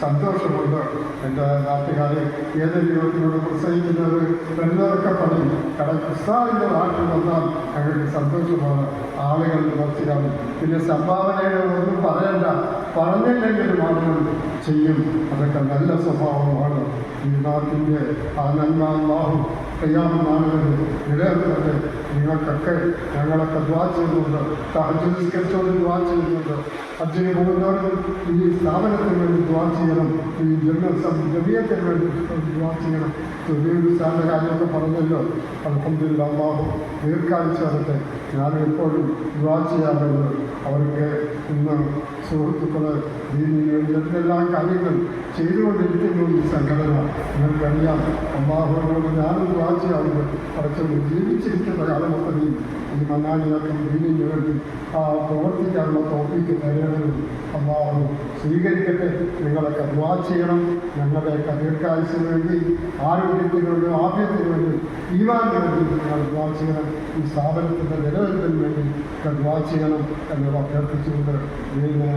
സന്തോഷമുണ്ട്. എന്റെ നാട്ടുകാരെ ഏത് ദൈവത്തിനോട് പ്രസംഗിക്കുന്നത് എല്ലാവർക്കും പറഞ്ഞു കാരണം ക്രിസ്താവിന്റെ നാട്ടിൽ വന്നാൽ ഞങ്ങൾക്ക് സന്തോഷമാണ്. ആളുകൾ നിർത്തിയാണ് പിന്നെ സംഭാവനയുടെ ഒന്നും പറയണ്ട. പറഞ്ഞില്ലെങ്കിലും ആളുകൾ ചെയ്യും. അതൊക്കെ നല്ല സ്വഭാവമാണ്. ഈ നാട്ടിന്റെ ആ നന്മ അള്ളാഹു നിലനിർത്തുന്നത് നിങ്ങൾക്കൊക്കെ ഞങ്ങളൊക്കെ ദ്വാ ചെയ്യുന്നുണ്ട്. സഹജീവിസ്കരിച്ചോട് ദ്വാ ചെയ്യുന്നുണ്ട്. അച്ഛന് പോകുന്നവരും ഈ സ്ഥാപനത്തിന് വേണ്ടി ദ്വാ ചെയ്യണം. ഈ ജനറൽ ജമീയത്തിന് വേണ്ടി ദ്വാ ചെയ്യണം. തൊഴിൽ സാറിന്റെ കാര്യമൊക്കെ പറഞ്ഞല്ലോ. അൽഹംദുലില്ലാ അള്ളാഹു ദീർഘാഴ്ച ഞാൻ എപ്പോഴും ദ്വാ ചെയ്യാറുണ്ട് അവർക്ക് ഇന്ന് സുഹൃത്തുക്കൾ ഇതിനെല്ലാം കാര്യങ്ങൾ ചെയ്തുകൊണ്ടിരിക്കുന്നു ഈ സംഘടന നിങ്ങൾക്കറിയാം. അള്ളാഹുവിനോട് ഞാനൊരു ചെയ്യാറുണ്ട് കുറച്ചുകൂടി ജീവിച്ചിരിക്കുന്ന കാലഘട്ടത്തിൽ ഈ മണ്ണാലിയൊക്കെ ദീനിന് വേണ്ടി ആ പ്രവർത്തിക്കാനുള്ള തോപ്പിക്ക് തരണമെന്നും അള്ളാഹു സ്വീകരിക്കട്ടെ. നിങ്ങളൊക്കെ ദ്വാ ചെയ്യണം. ഞങ്ങളുടെയൊക്കെ ദീർഘായുസിന് വേണ്ടി ആരോഗ്യത്തിന് വേണ്ടി ആഭ്യത്തിന് വേണ്ടി ഈവാന് വേണ്ടി നിങ്ങൾ ദ്വാ ചെയ്യണം. ഈ സ്ഥാപനത്തിന്റെ നിലനിൽപ്പിന് വേണ്ടി ദ്വാ ചെയ്യണം എന്ന് അഭ്യർത്ഥിച്ചുകൊണ്ട് ഇതിന്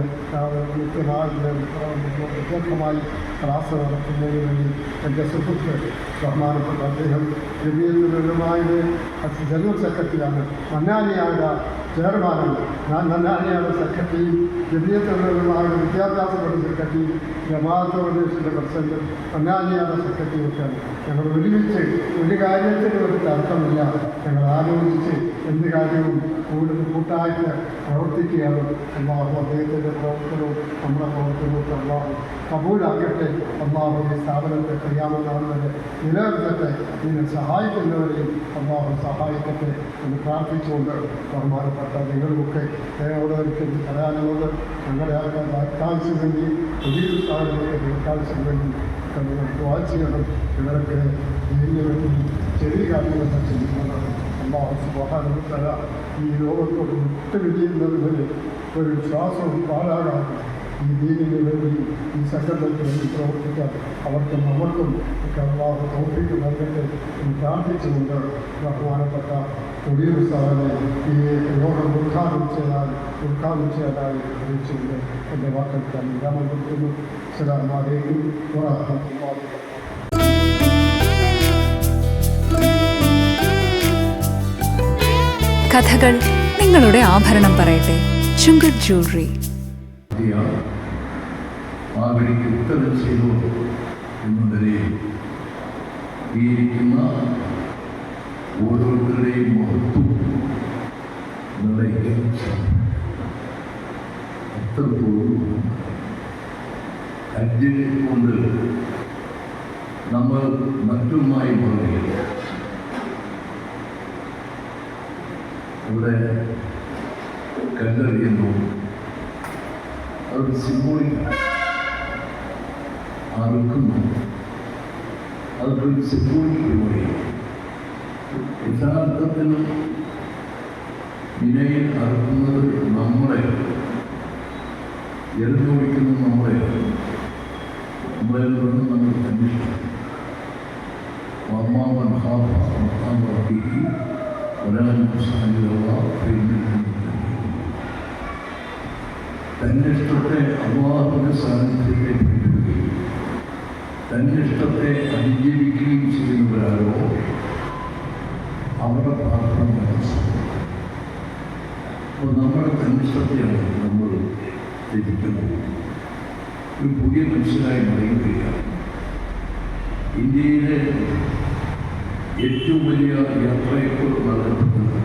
വ്യത്യസ്തമായി ക്ലാസ് നടത്തുന്നതിന് വേണ്ടി എന്റെ സുഹൃത്ത് ബഹുമാനപ്പെട്ട അദ്ദേഹം ജമീയത്തിലുമായത് ജനറൽ സെക്രട്ടറിയാണ്. മന്നാനിയായ ചെയർമാനാണ്. ഞാൻ മന്നാലിയായ ജമീയത്തിലുമായ വിദ്യാഭ്യാസ ബോർഡ് സെക്രട്ടറി ജമാഅത്ത് പ്രദേശത്തിന്റെ പ്രസിഡന്റ് സെക്രട്ടറി ഒക്കെയാണ് ഞങ്ങൾ ഒരുമിച്ച് ഒരു കാര്യത്തിന് ഒരു തർക്കമില്ല. ഞങ്ങൾ ആലോചിച്ച് എന്ത് കാര്യവും കൂടുതൽ കൂട്ടായിട്ട് പ്രവർത്തിക്കുകയാണ്. അള്ളാഹു അദ്ദേഹത്തിന്റെ പ്രവർത്തനവും നമ്മുടെ പ്രവർത്തനവും അള്ളാഹു കബൂലാക്കട്ടെ അള്ളാഹു ഈ സ്ഥാപനത്തെ കഴിയാമെന്നാണ് നിലനിർത്തട്ടെ. ഇതിനെ സഹായിക്കുന്നവരെയും അള്ളാഹു സഹായിക്കട്ടെ എന്ന് പ്രാർത്ഥിച്ചുകൊണ്ട് ബഹുമാനപ്പെട്ട നിങ്ങളുമൊക്കെ ദയോടെ എനിക്ക് പറയാനുള്ളത് ഞങ്ങളുടെ ആൾക്കാർ ദീർഘായുസിന് വേണ്ടി പുതിയ സ്ഥാപനങ്ങൾക്ക് ദീർഘായുസിന് വേണ്ടി ദ്വാ ചെയ്യണം ഇവരൊക്കെ ഇതിന് വേണ്ടി ചെറിയ കാര്യങ്ങളൊക്കെ ചെയ്യുന്നതാണ്. അള്ളാഹു സുബാനുത്തല ഈ ലോകത്തോട് വിട്ടുപിരിയുന്നത് വരെ ഒരു ശ്വാസവും പാലാകാതെ ഈ ദീനിന് വേണ്ടി ഈ സംഘടനയ്ക്ക് വേണ്ടി പ്രവർത്തിക്കാൻ അവർക്കും നമുക്കും കർവാഹ് തോപ്പിക്ക് നൽകട്ടെ എന്ന് പ്രാർത്ഥിച്ചുകൊണ്ട് ബഹുമാനപ്പെട്ട കൊടിയൂർ സാറിനെ ഈ യോഗം ഉദ്ഘാടനം ചെയ്യാൻ ഉദ്ഘാടനം ചെയ്യാനായി അറിയിച്ചുകൊണ്ട് എന്റെ വാക്കൽക്കാൻ വിരാമം കൊടുക്കുന്നു വറഹമത്തുള്ളാഹി കഥകൾ നിങ്ങളുടെ ആഭരണം പറയട്ടെ. ചുങ്കർ ജ്വല്ലറി. ചെയ്യാം ആഗ്രഹിക്ക് ഉത്തരം ചെയ്തു എന്ന നിലയിൽ ഈ ഇരിക്കുന്ന ഓരോരുത്തരുടെയും മഹത്വം നിർണയിക്കാൻ അത്രത്തോളം ഹജ്ജിനെ കൊണ്ട് നമ്മൾ മറ്റുമായി മാറുകയില്ല ഇവിടെ കല്ലെറിയുന്നു അതൊരു സിംബോളിക്കാണ് അറുക്കുന്നു അതൊക്കെ ഒരു സിംബോളിക് യഥാർത്ഥത്തിൽ വിനയിൽ അറുക്കുന്നത് നമ്മളെ എറിഞ്ഞോടിക്കുന്നത് നമ്മളെ നമ്മളെ നമ്മൾ അന്വേഷിക്കും. അമ്മാവൻ ഹാഫ മഹാൻ വർദ്ധിക്കും ഒരാളും സാധ്യത തന്നിഷ്ടത്തെ അള്ളാഹുവിന്റെ സാന്നിധ്യത്തെ പിന്തുടരുകയും തന്നിഷ്ടത്തെ അതിജീവിക്കുകയും ചെയ്യുന്നവരാരോ അവരുടെ പ്രാർത്ഥന അപ്പോൾ നമ്മുടെ തന്നിഷ്ടത്തെയാണ് നമ്മൾ ലഭിക്കുന്നത് ഒരു പുതിയ മനുഷ്യനായി മടങ്ങുകയാണ് ഇന്ത്യയിലെ ഏറ്റവും വലിയ യാത്രയെപ്പോൾ നടത്തപ്പെട്ടത്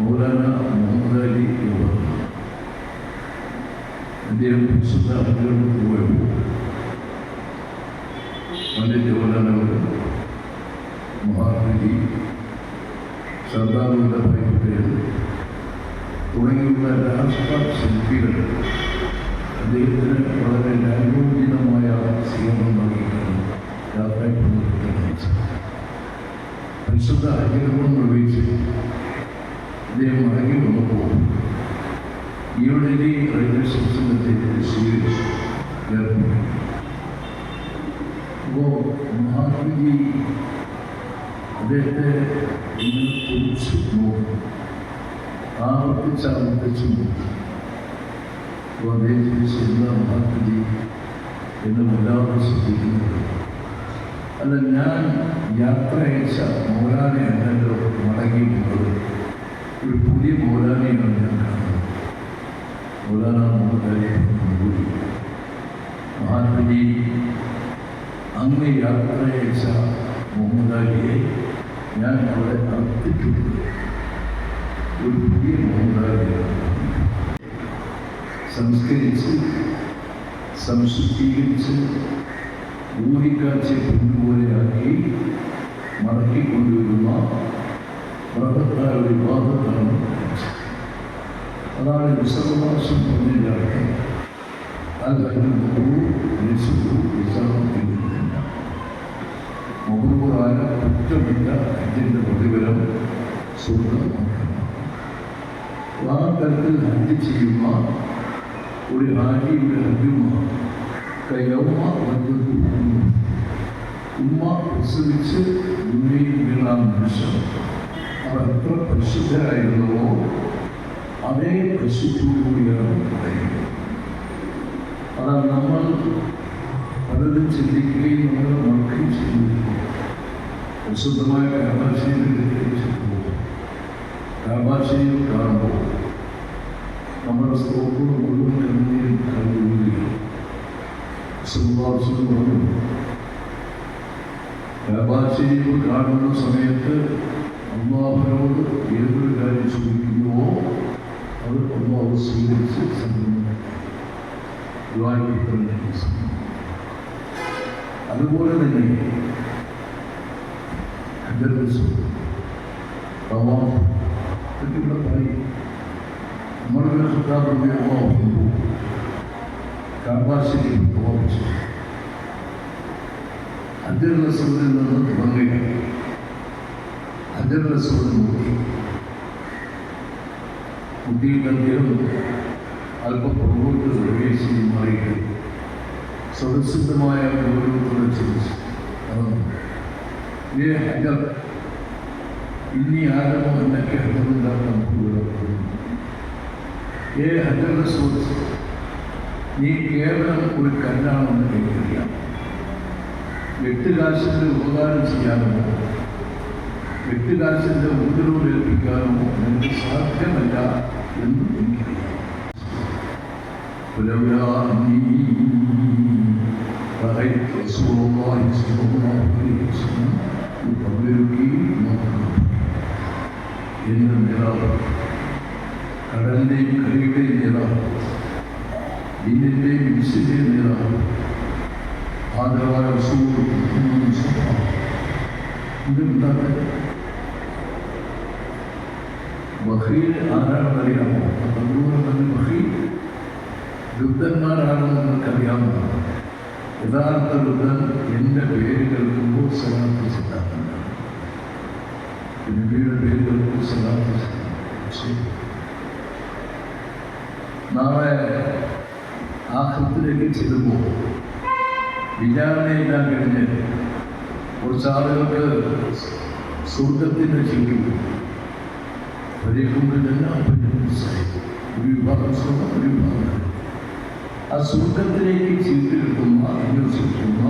മൗലാന മുഹമ്മദ് അലി യുവർ അദ്ദേഹം വിശുദ്ധാർത്ഥികൾക്ക് പോയപ്പോൾ പണ്ഡിറ്റ് മൗലാനവർ മഹാത്മജി സർദാർ വല്ലഭായ് പട്ടേൽ തുടങ്ങിയുള്ള രാഷ്ട്ര ശില്പികൾ അദ്ദേഹത്തിന് വളരെ ന്യായോചിതമായ സ്വീകരണം നൽകിയിട്ടാണ് യാത്രയ്ക്ക് പരിശുദ്ധ ഹരികർമ്മം നിർവഹിച്ച് അദ്ദേഹം മടങ്ങി വന്നപ്പോൾ ന്യൂഡൽഹി റെയിൽവേ സ്റ്റേഷനിൽ അദ്ദേഹത്തെ സ്വീകരിച്ചു. അപ്പോൾ മഹാത്മജി അദ്ദേഹത്തെ ഇങ്ങനെ കുറിച്ച് നോക്കും. ആവർത്തിച്ച് ആവർത്തിച്ച് നോക്കും. അപ്പോൾ അദ്ദേഹത്തിന് ചിന്ത മഹാത്മജി ശ്രദ്ധിക്കുന്നത് അല്ല ഞാൻ യാത്ര അയച്ച മൗലാനെ മടങ്ങിയിട്ടുള്ളത് ഒരു പുതിയ മൗലാനെയാണ് ഞാൻ കാണുന്നത്. മൗലാന മുഹമ്മദ് മഹാത്മജി അന്ന് യാത്ര അയച്ച മുഹമ്മദ് അലിയെ ഞാൻ അവിടെ അർപ്പിച്ചിട്ടുണ്ട് ഒരു പുതിയ മുഹമ്മദ് അലിയാണ് സംസ്കരിച്ച് സംശുദ്ധീകരിച്ച് ഊഹിക്കാഴ്ച പൊന്നുപോലെയാക്കി മടക്കിക്കൊണ്ടുവരുന്ന മൃഗത്തായ ഒരു വിവാദത്താണ് അതാണ് വിശ്രമവാസം പറഞ്ഞതിന്റെ അത് മുഹൂറായ കുറ്റമില്ല. ഇതിന്റെ പ്രതിഫലം സ്വന്തമാക്കണം ആ തരത്തിൽ ഹജ്ജ് ചെയ്യുന്ന ഒരു ഹാജിയുടെ ഹജ്ജുമാണ് കയൗമ വന്നത് ഉമ്മ പ്രസവിച്ച് ഭൂമിയിൽ വീണ നിമിഷം അവർ എത്ര പരിശുദ്ധരായിരുന്നുവോ അതേ പറയുന്നത്. അതാണ് നമ്മൾ പലതും ചിന്തിക്കുകയും നമ്മൾ മറക്കുകയും ചെയ്യുന്നു പ്രസിദ്ധമായ കാമാശയിലേക്ക് കാമാശയിൽ കാണുമ്പോൾ നമ്മുടെ സ്തോത്രം മുഴുവൻ കണ്ണീരും കണ്ടുകൊണ്ടിരിക്കും സുഭാഷണം പറഞ്ഞു കാമാശയിൽ കാണുന്ന സമയത്ത് അള്ളാഹുവിനോട് ഏതൊരു കാര്യം ചോദിക്കുന്നുവോ അത് അള്ളാഹു സ്വീകരിച്ച് സംബന്ധിക്കും അതുപോലെ തന്നെ സൂര്യൻ നിന്ന് തുടങ്ങി സൂര്യൻ നോക്കി. കുട്ടിയുടെ അദ്ദേഹം അല്പം പ്രമുഖ പ്രവേശിച്ച് മാറിയിട്ട് സ്വതസിദ്ധമായ ഗൗരവത്തോടെ ചോദിച്ചു ഏ ഹജർ ഇനി ആരമോ എന്നൊക്കെ ഹജറുണ്ടാക്കാൻ ഏ ഹജറുടെ സുഹൃത്ത് നീ കേവലം ഒരു കല്ലാണെന്ന് എനിക്കറിയാം. എട്ട് കാശിന്റെ ഉപകാരം ചെയ്യാമോ എട്ട് കാശിന്റെ ഉപദ്രവം ഏൽപ്പിക്കാനോ നിനക്ക് സാധ്യമല്ല ولو يراني رأيت رسول الله صلى الله عليه وسلم يقبلك مرة إن النار கடலின் கழிவை நிலா رسول الله صلى الله عليه وسلم ബഹീൽ ആരാണെന്നറിയാമോ അതുപോലെ തന്നെ ബഹീൽ വൃദ്ധന്മാരാണെന്ന് നിങ്ങൾക്കറിയാവുന്നതാണ് യഥാർത്ഥ വൃദ്ധൻ എന്റെ പേര് കേൾക്കുമ്പോൾ സലാത്ത് സിദ്ധാന്തം നബിയുടെ പേര് കേൾക്കുമ്പോൾ സലാത്ത് സിദ്ധാന്തം നാളെ ആഹൃത്തിലേക്ക് ചെല്ലുമ്പോൾ വിചാരണയെല്ലാം കഴിഞ്ഞ് കുറച്ചാളുകൾക്ക് സ്വർഗത്തിന്റെ ചുറ്റും പരിക്കുമ്പോഴെല്ലാം ഒരു വിഭാഗം സ്വർഗം ഒരു വിഭാഗം ആ സുഖത്തിലേക്ക് ചീട്ടെടുക്കുന്ന അന്വേഷിക്കുന്ന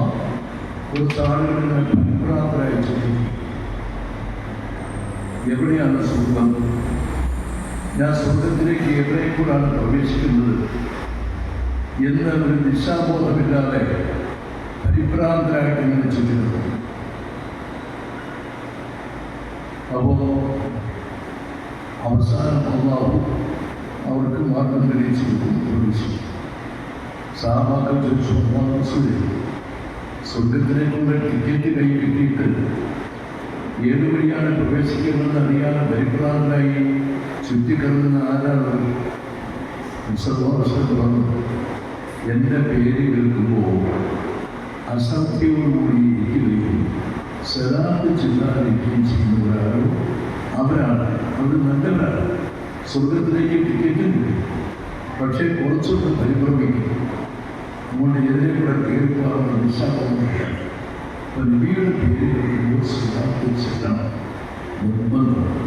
കുറച്ച് ആളുകളിൽ പരിഭ്രാന്തരായ ചോദിക്കും എവിടെയാണ് സുഖം ഞാൻ സ്വർഗത്തിലേക്ക് എവിടെ കൂടാണ് പ്രവേശിക്കുന്നത്? എന്ന് ഒരു ദിശാബോധമില്ലാതെ പരിഭ്രാന്തരായിട്ട് ഇങ്ങനെ ചിന്തിക്കുന്നു അപ്പോൾ അവസാനം അള്ളാഹു അവർക്ക് മാർഗം തെളിയിച്ചു. പ്രവേശിക്കും സാമാക്കൾ ചോദിച്ചു അള്ളാഹുസുരെ സ്വർഗത്തിലേക്കുള്ള ടിക്കറ്റ് കൈ കിട്ടിയിട്ട് ഏത് വഴിയാണ് പ്രവേശിക്കുന്നതെന്ന് അറിയാതെ പരിഭ്രാന്തരായി ചുറ്റിക്കറങ്ങുന്ന ആരാണ്? പറഞ്ഞു എന്റെ പേര് കേൾക്കുമ്പോൾ അസത്യയോടുകൂടി ഇരിക്കുകയും സലാത്ത് ചിന്താതിരിക്കുകയും ചെയ്യുന്നവരാരോ? അവരാണ് അവർ നല്ലവരാണ് സ്വർഗത്തിലേക്ക് ടിക്കറ്റും കിട്ടും. പക്ഷേ കുറച്ചൊന്ന് പരിഭ്രമിക്കും. അതുകൊണ്ട് എതിരെ കൂടെ കേൾക്കാവുന്ന നിശാപമില്ല അപ്പോൾ നബിയുടെ പേര് കേൾക്കുമ്പോൾ സലാത്ത് ചെല്ലണം നിർബന്ധമാണ്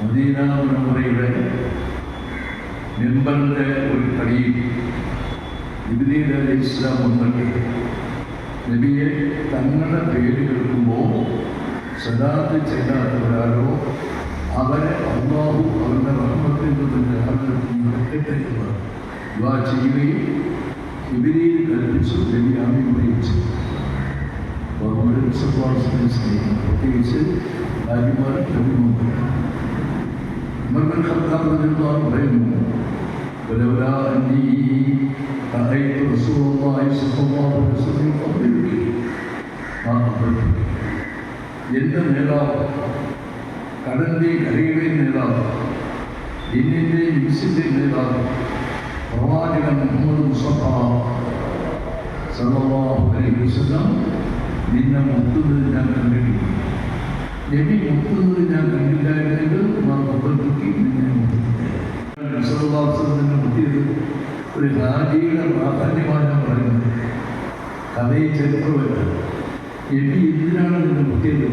മദീനാമനമുറയുടെ മെമ്പറിന്റെ ഒരു പടിയിൽ ഇബ്രീൽ അലി ഇസ്ലാം വന്നിട്ട് നബിയെ തങ്ങളുടെ പേര് കേൾക്കുമ്പോൾ സലാത്ത് ചെയ്യാത്തവരാരോ അവരെ അള്ളാഹു അവരുടെ റഹ്മത്തിൽ നിന്ന് വെക്കട്ടെ എന്ന് ദുആ ചെയ്യുകയും ഇവരെയും കൽപ്പിച്ചു നബി ആമി ഉപയോഗിച്ചു ബഹുമാന വിശ്വാസത്തിന് സ്നേഹം പ്രത്യേകിച്ച് ഭാര്യമാർ കവിമുഖം ഉമർ ഖത്താബ് റളിയല്ലാഹു പറയുന്നു ولولا أني رأيت رسول الله صلى الله عليه وسلم يقبلك ما قبلتك എൻ്റെ നേതാവ് കടലിൻ്റെ കരയുടെ നേതാവ് എന്നിൻ്റെ ഇൻസിൻ്റെ നേതാവ് പ്രവാചകൻ മുഹമ്മദ് മുസഫ സല്ലല്ലാഹു അലൈഹി വസല്ലം നിന്നെ മുത്തുന്നത് ഞാൻ കണ്ടിട്ടില്ല നബി മുത്തുന്നത് ഞാൻ കണ്ടില്ലായിരുന്നെങ്കിൽ നാം മുഖത്തുക്കി നിന്നെ മുത്തിയത് മുത്തിയത് ഒരു ഹാജിയുടെ പ്രാധാന്യമാണ് ഞാൻ പറയുന്നത് കഥയിൽ ചരിത്രമല്ല നബി എന്തിനാണ് നിന്നെ മുത്തിയത്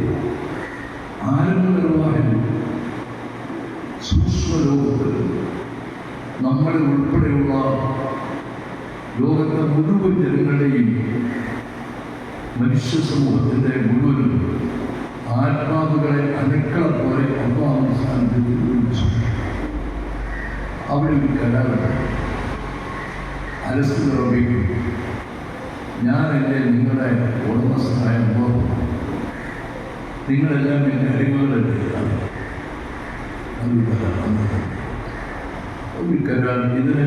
ആരംഭകരമായ സൂക്ഷ്മലോകത്തിൽ നമ്മളെ ഉൾപ്പെടെയുള്ള ലോകത്തെ മുഴുവൻ ജനങ്ങളെയും മനുഷ്യ സമൂഹത്തിന്റെ മുഴുവനും ആത്മാവുകളെ അനക്കള പോലെ ഒന്നാം സാന്നിധ്യത്തിൽ അവിടെ ഒരു കലാറുണ്ട് അലസ്തുറപ്പിക്കും ഞാൻ എന്റെ നിങ്ങളുടെ ഉടമസ്ഥനായ അള്ളാഹു നിങ്ങളെല്ലാം എന്റെ അടിമകളല്ലേ? ഒരു കരാർ ഇതിന്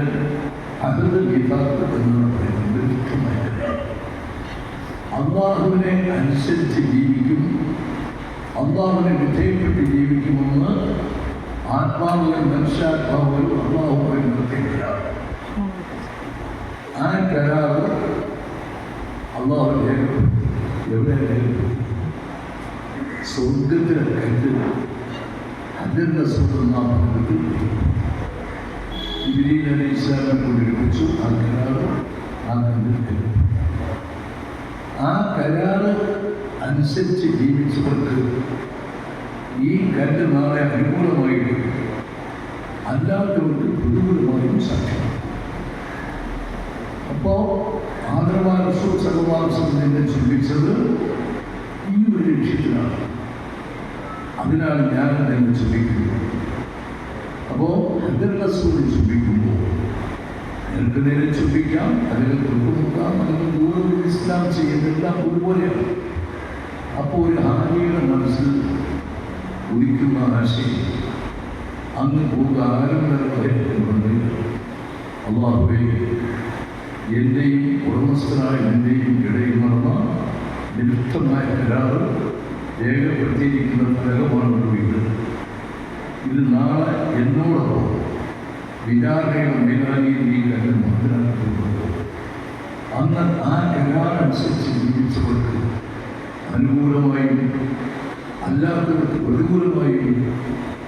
അഹദ് വിഭാഗം എന്നാണ് പറയുന്നത് വ്യക്തമായ അള്ളാഹുവിനെ അനുസരിച്ച് ജീവിക്കും. അള്ളാഹുവിനെ വിധേയപ്പെട്ട് ജീവിക്കുമെന്ന് ആത്മാവിലും മനുഷ്യാത്മാവിലും അള്ളാഹുമായി നിർത്തിയ കരാർ ആ കരാർ അള്ളാഹു എവിടെ സ്വർഗത്തിലെ കരുത് അതിന്റെ സ്വർഗം നാം ഇവരീൻ അലി ഇസ്ലാമിനെ കൊണ്ടിരിപ്പിച്ചു ആ കരാറ് ആ കണ്ടിട്ട് ആ കരാറ് അനുസരിച്ച് ജീവിച്ചവർക്ക് ഈ കല്ല് നാളെ അനുകൂലമായിട്ട് അല്ലാത്തവർക്ക് പ്രതികൂലമായും സാധ്യമാണ് അപ്പോൾ ആദരവാരസോ സർവവാസം എന്നെ ചിന്തിച്ചത് ഈ ഒരു ലക്ഷ്യത്തിലാണ്. അതിനാൽ ഞാൻ എന്നെ ചിന്തിക്കുന്നു അപ്പോൾ ഹദർലസൂരി ചിന്തിക്കുമ്പോൾ എനിക്ക് നേരെ ചിന്തിക്കാം? അല്ലെങ്കിൽ നോക്കാം അല്ലെങ്കിൽ ദൂരം ഇസ്ലാം ചെയ്യുന്നതെല്ലാം ഒരുപോലെയാണ്. അപ്പോൾ ഒരു ഹാനിയുടെ മനസ്സിൽ ഉദിക്കുന്ന ആശയം അങ്ങ് പോകുക ആരംഭങ്ങളുണ്ട് അള്ളാഹുവേ എന്റെയും ഉടമസ്ഥനായ എന്റെയും ഇടയിൽ നടന്ന നിരുദ്ധമായ കരാറ് രേഖപ്പെടുത്തിയിരിക്കുന്ന ഫലമാണ് വീട്. ഇത് നാളെ എന്നോടൊപ്പം വിചാരണയുടെ മേലാനിയിൽ ഈ കല്ല് മുദ്രാക്കുന്നത് അന്ന് ആ കരാറനുസരിച്ച് ജീവിച്ചവർക്ക് അനുകൂലമായും അല്ലാത്തവർക്ക് പ്രതികൂലമായും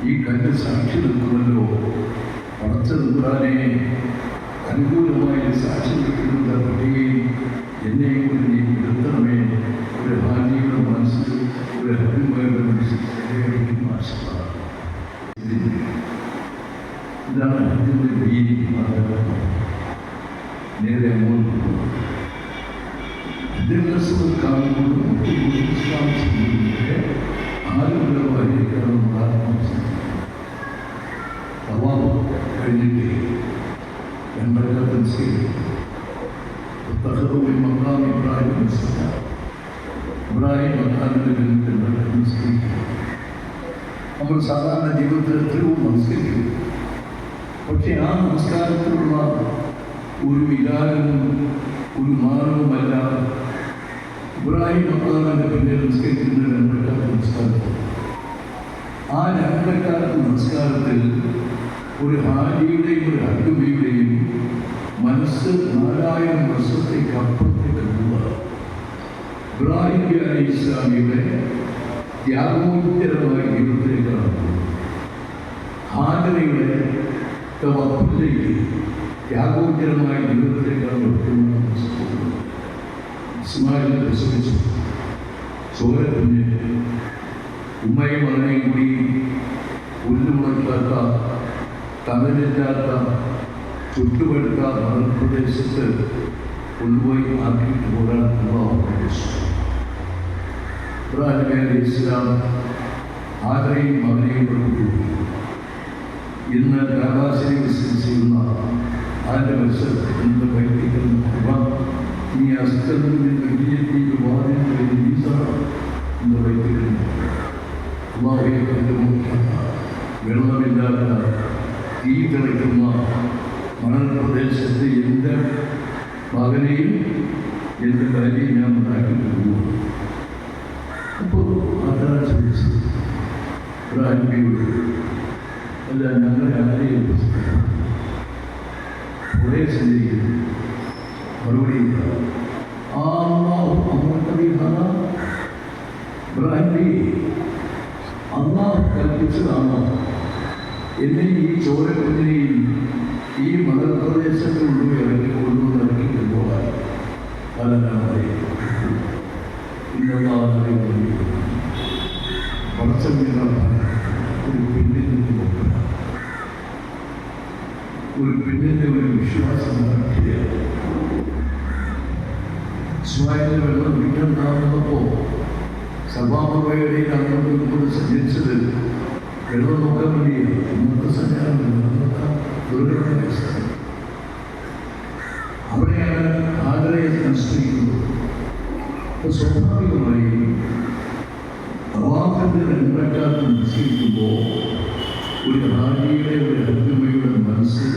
ഈ കല്ല് സാക്ഷി നിൽക്കുമല്ലോ. പടച്ച നിൽക്കാനെ അനുകൂലമായി സാക്ഷി നിൽക്കുന്ന നമ്മൾ സാധാരണ ജീവിതത്തിൽ എത്രയോ നമസ്കരിക്കും. പക്ഷെ ആ നമസ്കാരത്തിലുള്ള ഒരു വികാരവും ഒരു മാനവുമല്ല ഇബ്രാഹിം മക്കാമിന്റെ പിന്നെ നമസ്കരിക്കുന്ന രണ്ടക്കാർ നമസ്കാരത്തിൽ. ആ രണ്ടക്കാർക്ക് നമസ്കാരത്തിൽ ഒരു ഹാജിയുടെയും ഒരു അഡ്ഡുബിയുടെയും മനസ്സ് നാലായിരം വർഷത്തേക്ക് അപ്പുറത്തേക്ക് പോവുക ഇബ്രാഹിം അലി ഇസ്ലാമിയുടെ ത്യാഗോത്തരമായ ജീവിതത്തിലേക്കാണ് ഹാജരയുടെ തവപ്പിലേക്ക് ത്യാഗോത്തരമായ ജീവിതത്തിലേക്കാണ് ഇസ്മായിൽ പ്രസവിച്ചു ചോരക്കുഞ്ഞ് ഉമ്മയും മകനെയും കൂടി പുല്ലുമുളക്കാത്ത തണലില്ലാത്ത ചുട്ടുപഴുത്ത മണൽപ്രദേശത്ത് കൊണ്ടുപോയി ആക്കിയിട്ട് പോരാൻ അള്ളാഹു വിളിച്ചു ഇബ്രാഹിം അലൈഹി ഇസ്ലാം ആഗ്രയും മകനെയും കൊടുത്തു ഇന്ന് പ്രവാസിനെ ബിസിനസ് ചെയ്യുന്ന അതിന്റെ മത്സരത്തിൽ നിന്ന് വൈദിക്കുന്ന നീ അസ്കറിൽ നിന്ന് ബിജെപിക്ക് വാദിക്കുന്ന വീസ എന്ന് വൈദിക്കുന്നു അള്ളാഹുയെ കണ്ടുമുട്ടുന്ന വെള്ളമില്ലാത്ത തീ തിളയ്ക്കുന്ന മണൽ പ്രദേശത്ത് എന്റെ മകനെയും എന്റെ ഭാര്യയും ഞാൻ ഉണ്ടാക്കി പോകുന്നു അപ്പോൾ ഇബ്രാഹിമിയോട് അല്ല ഞങ്ങളെ ആരെയും കുറേ ചിന്തിക്കുന്നു മറുപടി അന്നാ കൽപ്പിച്ചതാണോ. എന്നെ ഈ ഈ ഒരു പെണ്ണിന്റെ ഒരു വിശ്വാസം നടത്തിയ ഇസ്മായിലിന് വെള്ളം വീട്ടുണ്ടാകുന്നപ്പോ സഭാമയുടെ അങ്ങോട്ടും കൂടെ സഞ്ചരിച്ചത് വെള്ളം നോക്കാൻ വേണ്ടിയാണ് ഇന്നത്തെ സഞ്ചാരം അവിടെയാണ് ആഗ്രഹം അനുസരിക്കുന്നത് അപ്പോൾ സ്വാഭാവികമായി അവാഹത്തിന് രണ്ടക്കാലത്ത് നിശ്ചയിക്കുമ്പോൾ ഒരു ഹാജിയുടെ ഒരു ഹദ്മയുടെ മനസ്സ്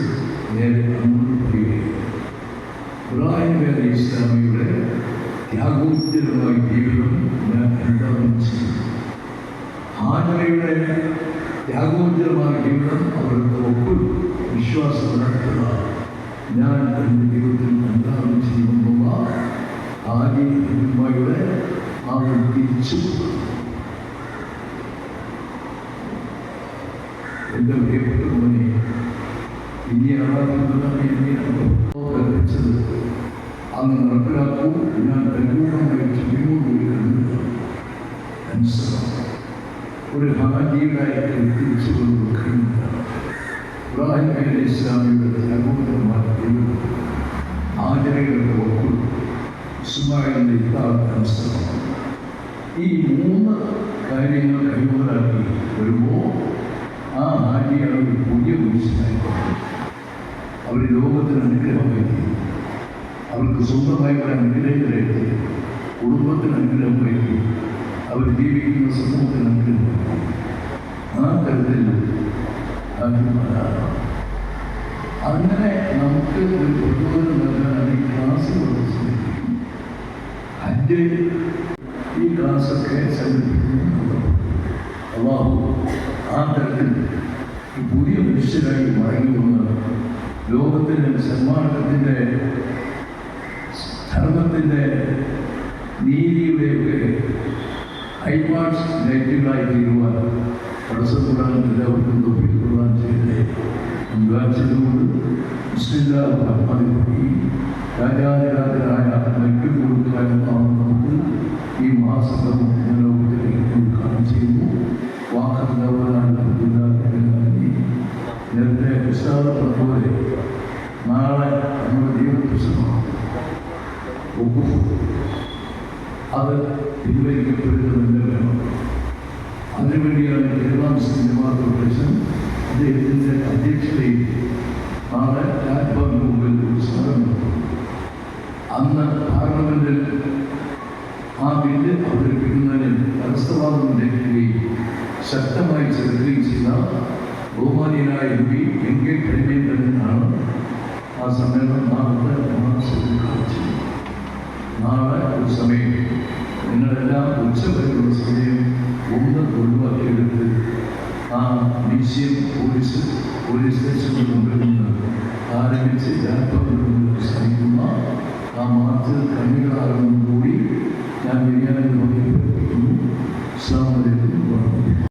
നേരെ ഇബ്രാഹിം അലി ഇസ്ലാമിയുടെ ത്യാഗോജ്ജലമായ ജീവിതം ഞാൻ എന്താണെന്ന് ചെയ്യും ആനയുടെ ത്യാഗോജ്ജലമായ ജീവിതം അവരുടെ ഒപ്പ് വിശ്വാസം നടത്തുക. ഞാൻ എന്റെ ജീവിതത്തിൽ എന്താണ് ചെയ്യുന്നുള്ള ആദ്യ ഹിന്ദുമായുടെ ആ ഒരു തിരിച്ചു എന്റെ പ്രിയപ്പെട്ട മോനെ ഇനി ആരാധിക്കുന്നതാണ് എന്നെ കൽപ്പിച്ചത് അന്ന് നടപ്പിലാക്കൂ ഞാൻ പരിപൂർണമായി അനുസരണം ഒരു ഹാജിയുടെ തിരിച്ചു കൊണ്ടുവരുന്നില്ല ഇബ്രാഹിം അലി ഇസ്ലാമിയുടെ ത്യാഗോത്തരമായ ദൈവം ആചരയുടെ ഒക്കും ഇസ്മായിലിന്റെ ഇത്താനുസരണം ഈ മൂന്ന് കാര്യങ്ങൾ കൈമുതലാക്കി വരുമ്പോൾ ആ ഹാജിയാണ് ഒരു പുതിയ മനുഷ്യനായി അവർ ലോകത്തിന് അനുഗ്രഹമായി അവർക്ക് സ്വന്തമായി ഒരു അനുഗ്രഹത്തിലേക്ക് കുടുംബത്തിന് അനുഗ്രഹമായി അവർ ജീവിക്കുന്ന സമൂഹത്തിന് അനുഗ്രഹം ആ തരത്തിൽ അങ്ങനെ നമുക്ക് ഒരു പ്രചോദനം നൽകാൻ ഈ ക്ലാസ് ഹജ്ജ് ഈ ക്ലാസ്സൊക്കെ സംഘടിപ്പിക്കുന്നു അള്ളാഹു ആ തരത്തിൽ പുതിയ മനുഷ്യരായി മടങ്ങി വന്ന് ലോകത്തിന്റെ സന്മാർഗത്തിന്റെ ധർമ്മത്തിന്റെ നീതിയുടെയൊക്കെ ഹൈമാർട്സ് ലൈറ്റുകളായി തീരുവാൻ തടസ്സപ്പെടാൻ എല്ലാവർക്കും തൊപ്പിക്കൊള്ളാൻ ചെയ്യട്ടെ ഉണ്ടാച്ചതുകൊണ്ട് മുസ്ലിം രാജാതിരാജനായ മറ്റു കൊടുക്കാനും നമുക്ക് ഈ മാസം ലോകത്തിലേക്ക് ഉദ്ഘാടനം ചെയ്യുന്നു വാക്കുണ്ടാവാനായി നേരത്തെ ഉസ്താദ് പറഞ്ഞപോലെ നാളെ നമ്മുടെ ദൈവപുസ്തകമാണ് വഖഫ്. അത് പിൻവലിക്കപ്പെടുന്നതിന്റെ വേണം അതിനുവേണ്ടിയാണ് മുസ്ലിം ജമാഅത്ത് കോർപ്പറേഷൻ അദ്ദേഹത്തിന്റെ അധ്യക്ഷതയിൽ നാളെ രാജ്ഭവന് മുമ്പിൽ ഒരു നടത്തും അന്ന് പാർലമെന്റിൽ ആ ബില്ല് അവതരിപ്പിക്കുന്നതിന് തടസ്സവാദം ഉന്നയിക്കുകയും ശക്തമായി ചെറുക്കുകയും ചെയ്ത ബഹുമാനീയനായ എം പി എൻ കെ ധർമ്മേന്ദ്രനാണ് ആ സമ്മേളനം നാളെ മനസ്സിൽ കാണിച്ചത് നാളെ ഒരു സമയം. നിങ്ങളെല്ലാം ഉച്ചവരെയുള്ള സമയം ഒന്ന് ഒഴിവാക്കിയെടുത്ത് ആ മ്യൂസിയം പോലീസ് പോലീസ് സ്റ്റേഷനിൽ നിന്ന് ആരംഭിച്ച് രാജ്ഭവനിൽ ശ്രമിക്കുന്ന ആ മാർച്ച് കണ്ണികളാകുന്നതോടുകൂടി